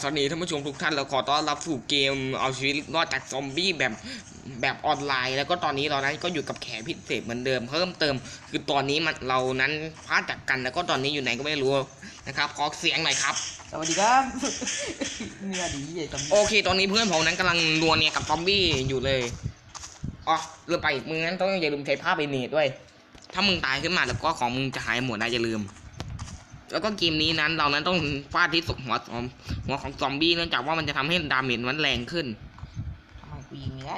สวัสดีท่านผู้ชมทุกท่านเราขอต้อนรับสู่เกมเอาชีวิตรอดจากซอมบี้แบบแบบออนไลน์ แล้วก็ตอนนี้เรานั้นก็อยู่กับแขกพิเศษเหมือนเดิมเพิ่มเติม คือตอนนี้มันเรานั้นพลาดจากกันแล้วก็ตอนนี้อยู่ไหนก็ไม่รู้นะครับขอเสียงหน่อยครับ สวัสดีครับเนื้อดีใหญ่จำโอเค ตอนนี้เพื่อนผมนั้นกำลังนัวเนี่ยกับซอมบี้อยู่เลยอ๋อเรื่องไปมึงนั้นต้องอย่าลืมใช้ผ้าไปเนตด้วย ถ้ามึงตายขึ้นมาแล้วก็ของมึงจะหายหมดนะอย่าลืม แล้วก็เกมนี้นั้นเรานั้นต้องฟาดที่สุดหัวซอมหัวของซอมบี้เนื่องจากว่ามันจะทำให้ดาเมจมันแรงขึ้นทำไมกูยิงไม่ได้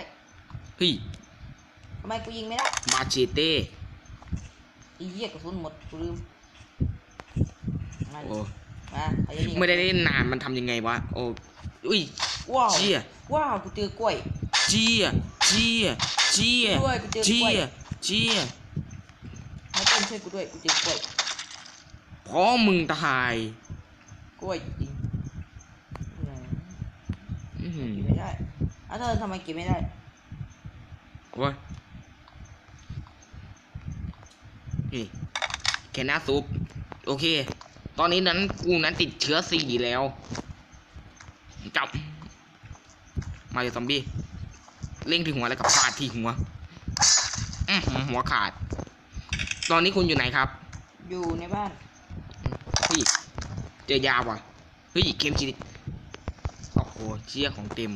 เฮ้ยทำไมกูยิงไม่ได้บาเชเต้ไอีเหี้ยกระสุนหมดกูลืมมาโอ้มาใครจะยิงไม่ได้เล่นนานมันทำยังไงวะโอ้อุ้ยว้าวเจี๊ยว้าวกูเจอกล้วยเจี๊ยเจี๊ยเจี๊ยด้วยกูเจอกเจี๊ล้วยยเจี๊ยมาเต้นช่วยกูด้วยกูเจอกล้วย เพราะมึงตายกล้วยจริงไหนอื้อหือเก็บไม่ได้อ้าวเธอทำไมเก็บไม่ได้ โอ้ยนี่แค่หน้าซุป โอเค ตอนนี้นั้นกูนั้นติดเชื้อสี่แล้วจับ มาเลยซอมบี้เล่งที่หัวแล้วกับฟาดที่หัวอือหือหัวขาด ตอนนี้คุณอยู่ไหนครับ อยู่ในบ้านเฮ้ยเจอยาว่ะเฮ้ยเกมชีวิตโอ้โหเชี่ยของเต็ม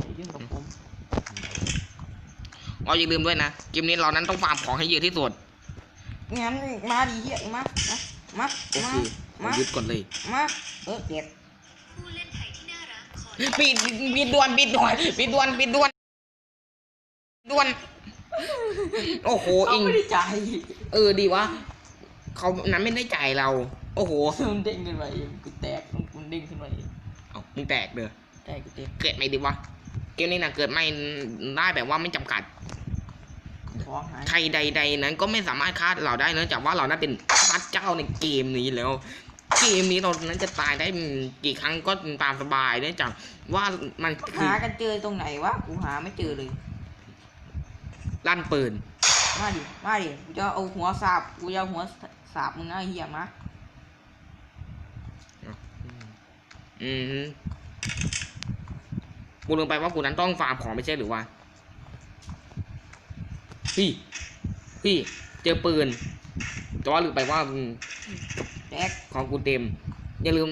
อย่ายุ่งกับผมอ๋ออย่าลืมด้วยนะเกมนี้เรานั้นต้องฟาร์มของให้เยอะที่สุดงั้นมาดิเหี้ยมามามาโอมาเคขอมายึดก่อนเลยมาเออเก็บผู้เล่นไทยที่น่ารักขอปิดปิดด่วนปิดด่วนปิดด่วนปิดด่วนด่วน โอ้โหเขาอิงไม่ได้จ่ายเออดีวะ เขานั้นไม่ได้จ่ายเรา โอ้โห มันเด้งขึ้นมาเองกูแตกมันเด้งขึ้นมาเองเอามึงแตกเด้อแตกกูแตกเกิดไม่ดีวะเกมนี้นะเกิดไม่ได้แบบว่าไม่จำกัดของหายใครใด ๆ นั้นก็ไม่สามารถฆ่าเราได้เนื่องจากว่าเรานั้นเป็นพระเจ้าในเกมนี้แล้ว เกมนี้เรานั้นจะตายได้กี่ครั้งก็ตามสบายเนื่องจากว่ามันคือหากันเจอตรงไหนวะกูหาไม่เจอเลยลั่นปืน มาดิ มาดิ กูจะเอาหัวสาบ กูจะเอาหัวสาบมึงนะไอ้เหี้ยมาอืมฮึกูลืมไปว่ากูนั้นต้องฟาร์มของไม่ใช่หรือว่าพี่ พี่ เจอปืนแต่ว่าลืมไปว่าอืมแตกของกูเต็ม อย่าลืม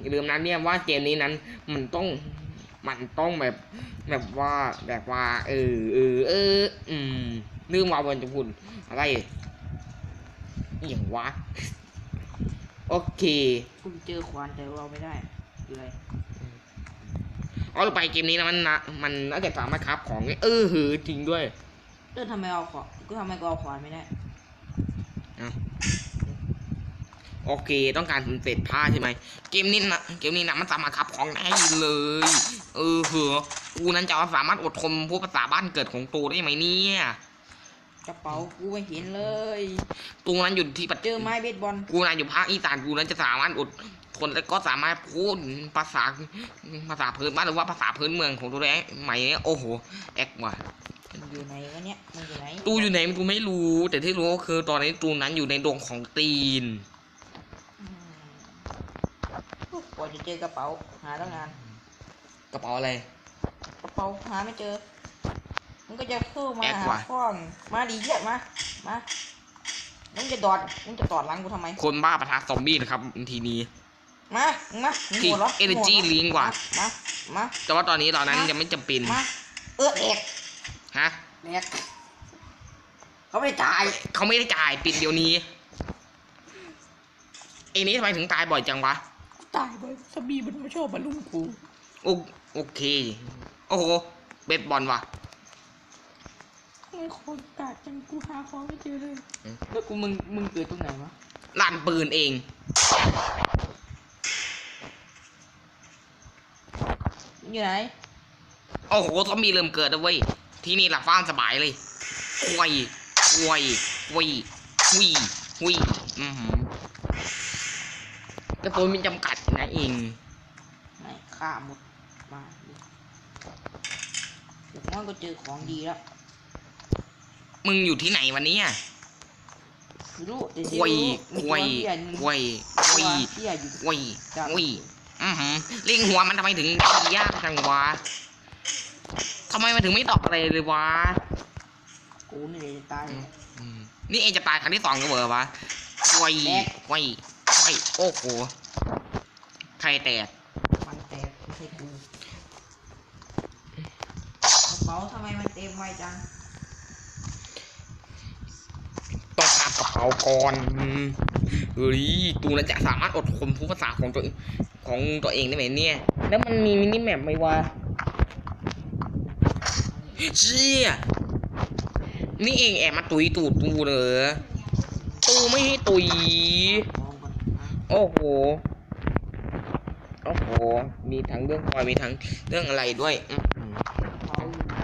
อย่าลืมนั้นเนี่ยว่าเกมนี้นั้น มันต้องมันต้องแบบแบบว่าแบบว่า เออเออเอออืม ลืมว่าวันจะพูดอะไรอหย่างวะ โอเค กูเจอขวานแต่เราไม่ได้คืออะไรเอาไปเกมนี้นะมันนะมันน่าจะสามารถครับของได้เออหือจริงด้วยเออทำไมเอาขวานกูทำไมกูเอาขวานไม่ได้โอเค ต้องการเศษผ้าใช่ไหมเกมนี้นะเกมนี้นะมันสามารถขับของได้เลย เออเหอะกูนั้นจะสามารถอดทนพูดภาษาบ้านเกิดของตูได้ไหมเนี่ย กระเป๋ากูไม่เห็นเลยตูนั้นอยู่ที่ปัจเจอไม้เบสบอลกูนั้นอยู่ภาคอีสานกูนั้นจะสามารถอดทนและก็สามารถพูดภาษาภาษาพื้นบ้านหรือว่าภาษาพื้นเมืองของตัวเองไหมโอ้โหแอกว่ะมันอยู่ไหนวะเนี่ยมันอยู่ไหนตูอยู่ไหนกูไม่รู้ แต่ที่รู้ก็คือตอนนี้ตูนั้นอยู่ในดวงของตีนอืมกว่าจะเจอกระเป๋าหาตั้งนานกระเป๋าอะไรกระเป๋าหาไม่เจอ มันก็จะเข้ามาแอกหาว่ะข้องมาดีเยี่ยมา มามึงจะดอดมึงจะตอดหลังกูทำไม คนบ้าประทะซอมบี้นะครับทีนี้ มามึงมามึงที่หัวเราะ Energy มึงหัวเราะ Link ว่ะมา มา แต่ว่าตอนนี้เรานั้นยังไม่จำเป็นมาเออเอกฮะเอกเขาไม่ได้จ่าย เขาไม่ได้จ่ายปิดเดี๋ยวนี้ เอ็นี้ทำไมถึงตายบ่อยจังวะ ตายไปสบีมันไม่ชอบมาลุ่มกู โอโอเค โอ้โห เบสบอลว่ะ มึงคนกาดจังกูหาของไม่เจอเลยอืมแล้วกูมึงมึงเกิดตรงไหนวะลั่นปืนเองมึงอยู่ไหน โอ้โหซอมบี้เริ่มเกิดแล้วเว้ย ที่นี่หลับฟ้านสบายเลยควยควยควยวีวีอือหือกระสุนมีจำกัดนะเองไหนฆ่าหมดมาดิอย่างน้อยก็เจอของดีแล้ว มึงอยู่ที่ไหนวันนี้ไม่รู้แต่คที่วยรู้มีควยตัวเหี้ยหนึ่งควยคตัววยเหี้ยอยู่ควยควยคอือหือลิงหัวมันทำไมถึงตียากจังวะทำไมมันถึงไม่ตอบอะไรเลยวะกูนี่เลยจะตายอืมนี่เองจะตายครั้งที่สองก็เบอร์วะไวแตกไวไวโอ้โหใครแตกมันแตกไม่ใช่กูกระเป๋าทำไมมันเต็มไวจัง ต้องคาบกระ เป๋าก่อนอืมเฮ้ยตูนั้นจะสามารถอดทนพูดภาษาของตัวเองของตัวเองได้ไหมเนี่ย แล้วมันมีมินิแมปไหมวะเชี่ยนี่เองแอบมาตุยตูดตูเหรอตูไม่ให้ตุยมองก่อนนะโอ้โห โอ้โห มีทั้งเรื่องคอยมีทั้งเรื่องอะไรด้วยอื้อหือกระเป๋าอยู่ไหน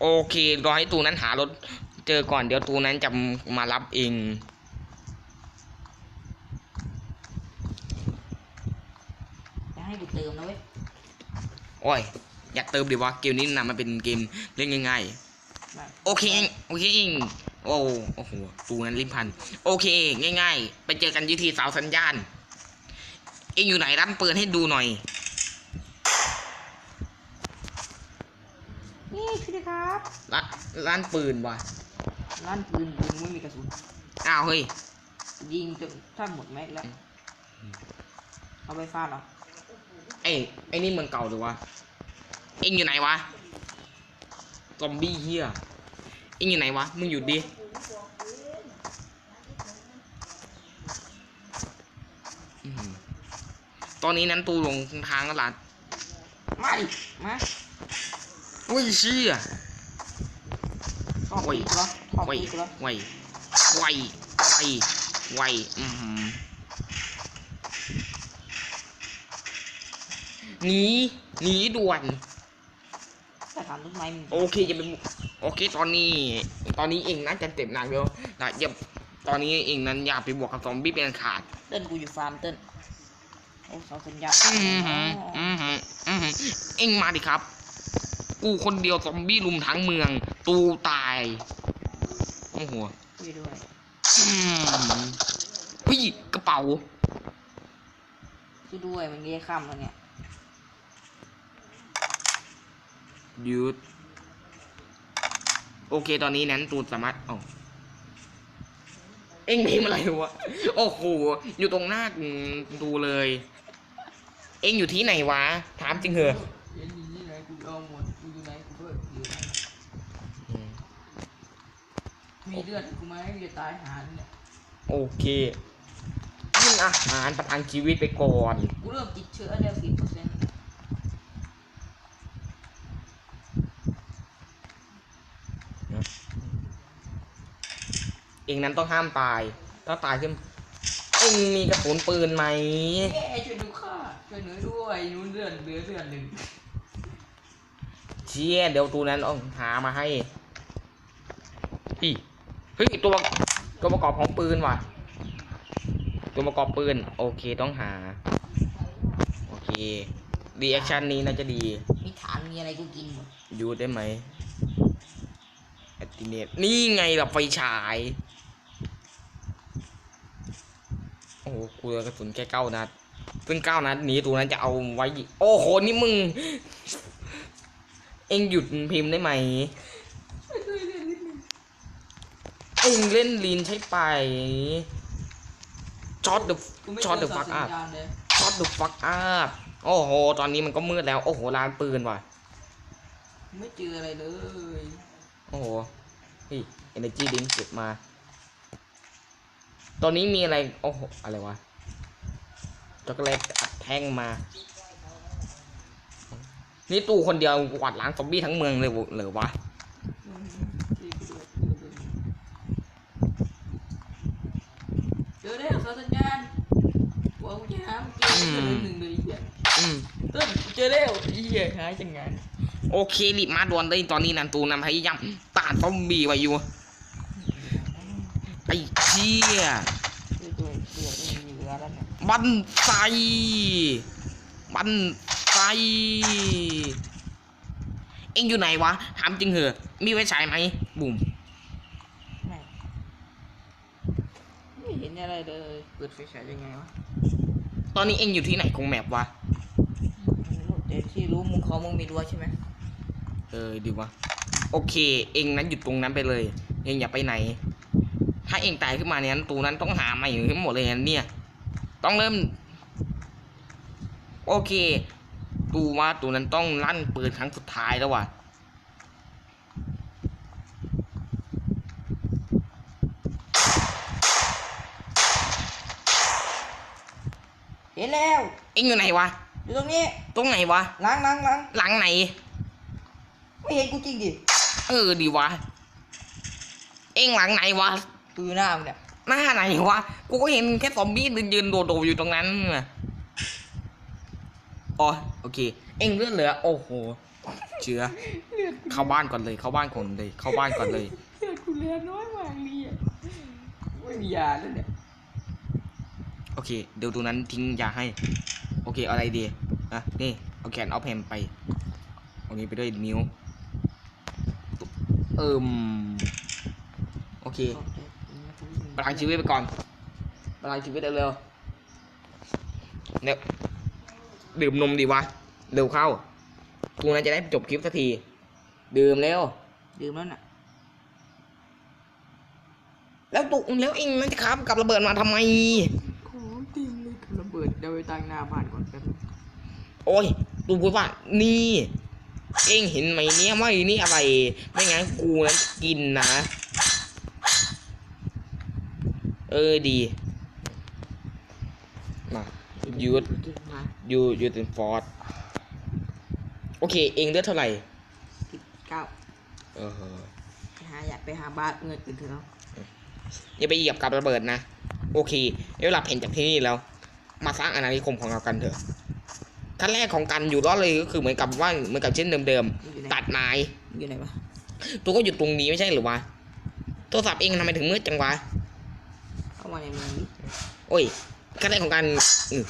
โอเครอให้ตูนั้นหารถ เจอก่อนเดี๋ยวตูนั้นจะมารับเองจะให้กูเติมนะเว้ยโอ้ยอยากเติมดีวะเกมนี้นะมันเป็นเกมเล่นง่ายได้ๆโอเคเองโอเคเองโอ้โอ้โหตูนั้นลิ้นพันโอเคง่าย ๆ ไปเจอกันยุทีเสาสัญญาณเองอยู่ไหนรับปืนให้ดูหน่อย นี่คือครับร้านร้านปืนวะ ร้านปืนกูไม่มีกระสุน อ้าวเฮ้ย ยิงจนถ้าหมดแม็กแล้ว เอาไปฟาดเหรอไอ้ไอ้นี่เมืองเก่าหรือวะ เอ็งอยู่ไหนวะ ซอมบี้เฮียเอ็งอยู่ไหนวะ มึงหยุดดิอื้อหือตอนนี้นั้นตูลงทางแล้วลัดมาดิมา อุ้ยเชี่ยชอบ ปีกเหรอชอบไวปีกเหรอไวไวไวไวอือหือหนีหนีด่วนแต่ถามต้นไม้มึงโอเคจะเป็นโอเคตอนนี้ ตอนนี้เองน่าจะเจ็บหนักเดียวนะอย่าตอนนี้เองนั้นอย่าไปบวกกับซอมบี้เป็นอันขาด เต้นกูอยู่ฟาร์มเต้นโอ้เสาสัญญาณอือหืออือหืออือหือเองมาดิครับ กูคนเดียวซอมบี้ลุมทั้งเมือง ตูตาย โอ้โหช่วยด้วยอืมพี่กระเป๋าช่วยด้วยมันเรียกข้ามแล้วเนี่ยหยุดโอเคตอนนี้นั้นตูสามารถเอาเอ็งพิมพ์อะไรวะ โอ้โห อยู่ตรงหน้าดูเลย เอ็งอยู่ที่ไหนวะ ถามจริงเหรอ มดกูอยู่ไหนกูก็อยู่ไหนอืมมีเลือดกูไหมกูจะตายหาเนี่ยโอเคกินอาหารประทังชีวิตไปก่อนกูเริ่มติดเชื้อแล้วสิบเปอร์เซ็นต์เองนั้นต้องห้ามตาย ถ้าตายขึ้นเองมีกระสุนปืนไหมเอ้ช่วยดูข้าช่วยหนูด้วยหนูเลือดเหลือเลือดหนึ่งเชี่ยเดี๋ยวตูนั้นเอาหามาให้พี่ เฮ้ยตัวตัวประกอบของปืนว่ะ ตัวประกอบปืน โอเคต้องหา โอเครีแอคชั่นนี้น่าจะดี มีฐานมีอะไรกูกินหมดยูได้ไหมแอตติเนตนี่ไงล่ะไฟฉาย โอ้โหกูเหลือกระสุนแค่เก้านัดซึ่งเก้านัดนี้ตัวนั้นจะเอาไว้ โอ้โห นี่มึง เอ็งหยุดพิมพ์ได้ไหม เอ็งเล่นลีนใช่ไปช็อตเดอะกูไม่ช็อตเจเดออะเสาฟักสัอัญพญาณเลยช็อตเดอะฟักอัพโอ้โห ตอนนี้มันก็มืดแล้ว โอ้โหร้านปืนว่ะ ไม่เจออะไรเลย โอ้โหนี่ energy drink เก็บมา ตอนนี้มีอะไร โอ้โห อะไรวะ ช็อกโกแลตอัดแท่งมา นี่ตู่คนเดียวกวาดล้างซอมบี้ทั้งเมืองเลยเหรือวะ อืมเจอแล้วเสาสัญญาณกูเอากูจะหามันเจอเจอหนึ่งเลยไอ้เหี้ย อืม เต้นเจอแล้วไอ้เหี้ยหาย จังไงโอเครีบมาด่วนเลยตอนนี้นันตูนำพยายามต้านซอมบี้ไว้อยู่ไอ้เชี่ยช่วยด้วยเลือดไม่มีเหลือแล้วเนี่ยบันไซบันไซเอ็งอยู่ไหนวะถามจริงเหอะ มีไว้ฉายไหมบุ่มไม่ไม่เห็นอะไรเลยเปิดไฟฉายยังไงวะ ตอนนี้เองอยู่ที่ไหนของแมปวะ แต่ที่รู้มุมเขามึงมีรั้วใช่ไหมเออดีวะโอเค เองนั้นหยุดตรงนั้นไปเลย เองอย่าไปไหน ถ้าเองตายขึ้นมาเนี่ยตูนั้นต้องหาใหม่ทั้งหมดเลยนะเนี่ย ต้องเริ่ม โอเค ตูว่าตูนั้นต้องลั่นปืนครั้งสุดท้ายแล้วว่ะเห็นแล้ว เองอยู่ไหนวะ อยู่ตรงนี้ตรงไหนวะ ล้างล้างล้างหลังไหน ไม่เห็นกูจริงดิเออดีวะ เองหลังไหนวะตูอยู่หน้ามึงเนี่ยหน้าไหนวะ กูก็เห็นแค่ซอมบี้ยืนโดดๆอยู่ตรงนั้นน่ะอ๋อโอเค เอ็งเลือดเหลือ โอ้โห เชื้อเข้าบ้านก่อนเลย เข้าบ้านก่อนเลย เข้าบ้านก่อนเลย เลือดกูเหลือน้อยมากเลยอะไม่มียาแล้วเนี่ย โอเค เดี๋ยวตรงนั้นทิ้งยาให้ โอเคเอาอะไรดีอะนี่ เอาแขนเอาแผ่นไปเอานี้ไปด้วยนิ้วเอิมโอเค ประทังชีวิตไปก่อน ประทังชีวิตเร็วๆเนี่ยดื่มนมดีวะเร็วเข้ากูน่าจะได้จบคลิปสักที ดื่มเร็ว ดื่มแล้วน่ะ แล้วตุแล้วเองนั่นจะครับกับระเบิดมาทำไม ของจริงเลยกับระ เบิดเดี๋ยวไปตั้งหน้าบ้านก่อนแป๊บนึงโอ้ยตูพูดว่า นี่ เองเห็นไหมเนี่ยว่านี่อะไร ไม่งั้นกูนั้นกินนะ เออดี มาหยุดมาอยู่อยู่ตินฟอร์ดโอเค เองเลือดเท่าไหร่สิบเก้าเออไปหาอยากไปหาบ้านเงินอื่นเถอะเนาะอย่าไปเหยียบกับระเบิดนะ โอเคเดี๋ยวเราเห็นจากที่นี่แล้ว มาสร้างอาณานิคมของเรากันเถอะขั้นแรกของการอยู่รอดเลยก็คือเหมือนกับว่าเหมือนกับเช่นเดิมอยู่ไหนๆตัดไม้อยู่ไหนวะตัวก็อยู่ตรงนี้ไม่ใช่หรือวะโทรศัพท์เองทำไมถึงมืดจังวะเข้ามาในเมืองนี้โอ้ยขั้นแรกของการอือ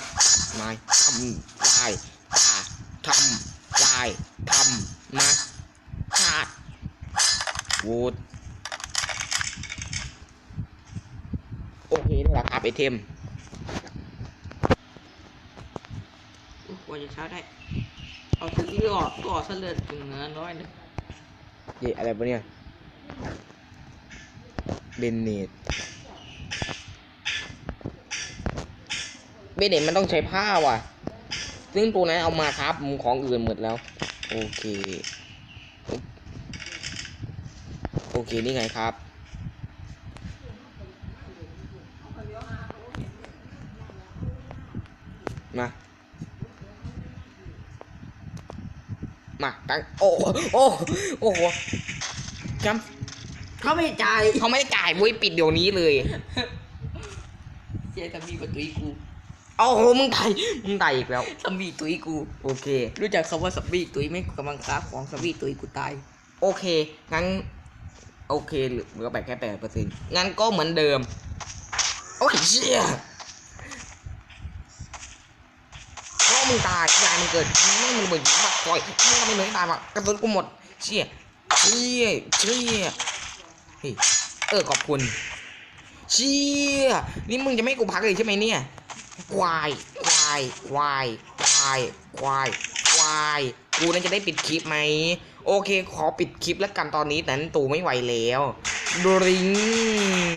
ไม้ทำลายป่าทำลายทำมาชาติวูดโอเคนี่แหละครับไอเทม โอ้ก ว่าจะเช้าได้ เอาซื้อเลือดก่อซะเลือดถึงเนื้อน้อยเลยเยอะไรปะเนี่ย เบนเนตเบนเนตมันต้องใช้ผ้าว่ะ ซึ่งตัวนั้นเอามาครับของอื่นหมดแล้ว โอเค โอเค นี่ไงครับ มาตั้งโอ้โหโอ้โหโอ้โหจำเขาไม่จ่ายเขาไม่ได้จ่ายบุ้ยปิดเดี๋ยวนี้เลยเจ๊สามีกับตุ้ยกูโอ้โหมึงตายมึงตายอีกแล้วสามีตุ้ยกู โอเค รู้จักคำว่าสามีตุ้ยไหมกำลังค้าของสามีตุ้ยกูตาย โอเค งั้น โอเคเหลือเหลือแบบแค่แปดเปอร์เซ็นต์งั้นก็เหมือนเดิม โอ้ยเชี่ย เพราะมึงตายยายมึงเกิดไม่มึงเหมือนมาปล่อยมึงทำไม่เหมือนตายมากระสุนกูหมดเชี่ยเชี่ยเชี่ยเฮ้ยเออขอบคุณเชี่ยนี่มึงจะไม่กูพักเลยใช่ไหมเนี่ยควายควายควายควายควายควายกูนั่นจะได้ปิดคลิปไหมโอเค ขอปิดคลิปแล้วกันตอนนี้แต่นั้นตูไม่ไหวแล้วดริง